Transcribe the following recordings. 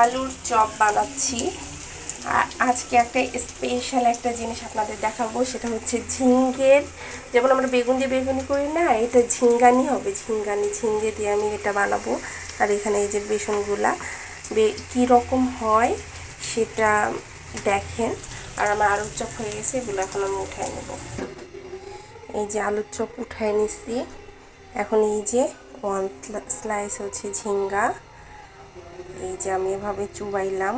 আলুর চপ বানাচ্ছি। আজকে একটা স্পেশাল একটা জিনিস আপনাদের দেখাবো, সেটা হচ্ছে ঝিঙ্গের। যেমন আমরা বেগুন দিয়ে বেগুনি করি না, এটা ঝিঙ্গানি হবে, ঝিঙ্গানি। ঝিঙ্গে দিয়ে আমি এটা বানাবো। আর এখানে এই যে বেসনগুলা কী রকম হয় সেটা দেখেন। আর আমার আলুর চপ হয়ে গেছে, এগুলো এখন আমি উঠাই নেব। এই যে আলুর চপ উঠাই নিছি। এখন এই যে ওয়ান স্লাইস হচ্ছে ঝিঙ্গা। এই যে আমি এভাবে চুবাইলাম,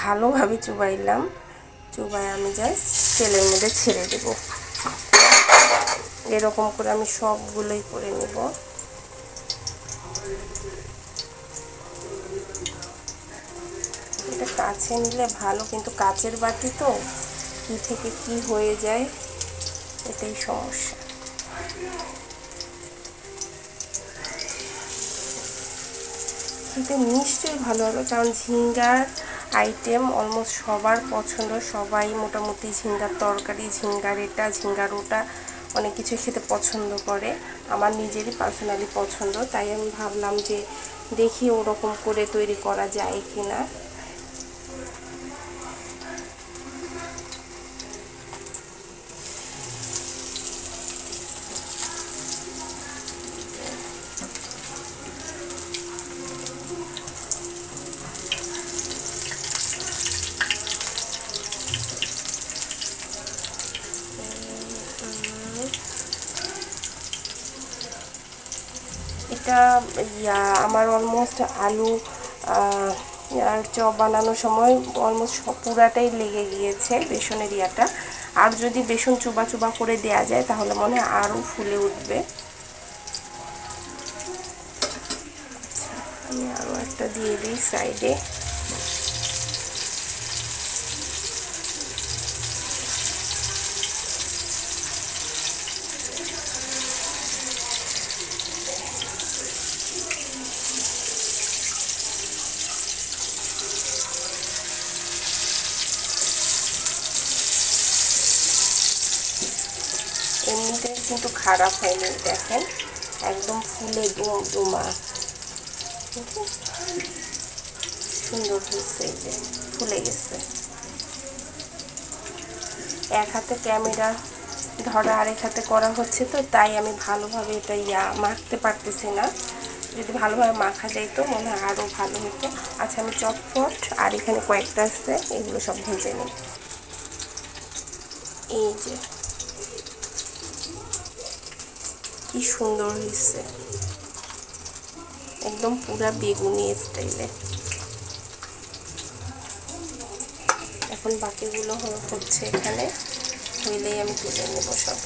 ভালোভাবে চুবাইলাম চুবাই আমি জাস্ট তেলের মধ্যে ছেড়ে দেব। এরকম করে আমি সবগুলোই করে নেব। এটা কাছে নিলে ভালো, কিন্তু কাচের বাটি তো, কি থেকে কি হয়ে যায়, এটাই সমস্যা। খেতে নিশ্চয়ই ভালো হবে। কারণ ঝিঙ্গার আইটেম অলমোস্ট সবার পছন্দ। সবাই মোটামুটি ঝিঙ্গার তরকারি, ঝিঙ্গার এটা, ঝিঙ্গার ওটা অনেক কিছু খেতে পছন্দ করে। আমার নিজেরই পার্সোনালি পছন্দ। তাই আমি ভাবলাম যে দেখি ওরকম করে তৈরি করা যায় কি না এটা আমার অলমোস্ট আলু আর চপ বানানোর সময় অলমোস্ট পুরাটাই লেগে গিয়েছে বেসনের ইয়াটা। আর যদি বেসন চুবা চুবা করে দেয়া যায় তাহলে মনে হয় আরও ফুলে উঠবে। আচ্ছা, আমি আরও একটা দিয়ে দিই সাইডে। কিন্তু খারাপ হয়নি, দেখেন। একদম ফুলে দমা সুন্দর হয়েছে এই যে, ফুলে গেছে। এক হাতে ক্যামেরা ধরা, আরেক হাতে করা হচ্ছে তো, তাই আমি ভালোভাবে এটা ইয়া মাখতে পারতেছি না। যদি ভালোভাবে মাখা যায় তো মনে হয় আরও ভালো হতো। আচ্ছা আমি চটপট আর এখানে কয়েকটা আছে, এগুলো সব ভেজে নিই। এই যে কি সুন্দর হয়েছে। একদম পুরা বেগুনি স্টাইলে এখন বাকিগুলো হচ্ছে এখানে, হইলেই আমি তুলে নেব সব।